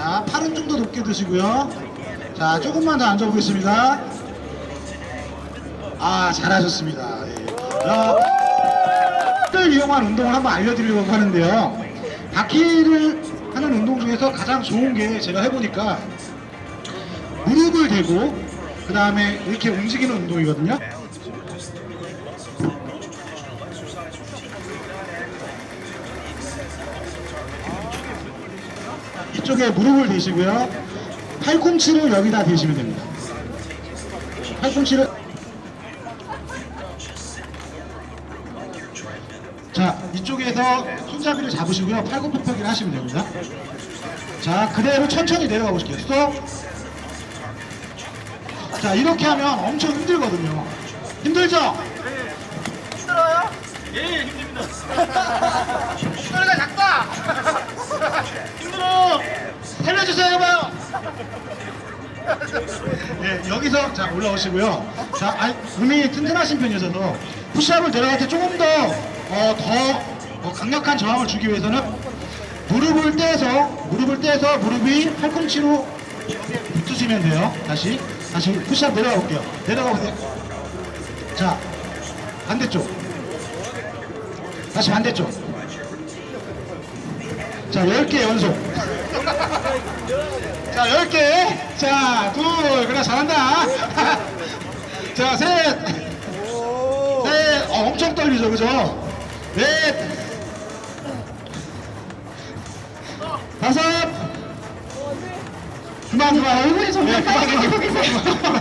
자, 팔은 좀 더 높게 드시고요. 자, 조금만 더 앉아보겠습니다. 아, 잘하셨습니다. 예. 자, 를 이용한 운동을 한번 알려드리려고 하는데요. 바퀴를 하는 운동 중에서 가장 좋은 게 제가 해보니까 무릎을 대고 그 다음에 이렇게 움직이는 운동이거든요. 이쪽에 무릎을 대시고요. 팔꿈치를 여기다 대시면 됩니다. 팔꿈치를 자 이쪽에서 손잡이를 잡으시고요. 팔굽혀펴기를 하시면 됩니다. 자 그대로 천천히 내려가 보실게요. 스톱. 자 이렇게 하면 엄청 힘들거든요. 힘들죠? 힘들어요? 예, 힘듭니다. 네, 여기서 자 올라오시고요. 자, 아니, 몸이 튼튼하신 편이어서도 푸시업을 내려갈 때 조금 더, 어, 더 어, 강력한 저항을 주기 위해서는 무릎을 떼서, 무릎을 떼서 무릎이 팔꿈치로 붙으시면 돼요. 다시, 다시 푸시업 내려가 볼게요. 내려가 보세요. 자, 반대쪽. 다시 반대쪽. 자, 10개 연속. 자, 10개. 자, 둘. 그래, 잘한다. 자, 셋. 넷. 어, 엄청 떨리죠, 그죠? 넷. 다섯. 그만, 그만. 얼굴이 정말 네, 박수 한번 쳐주세요.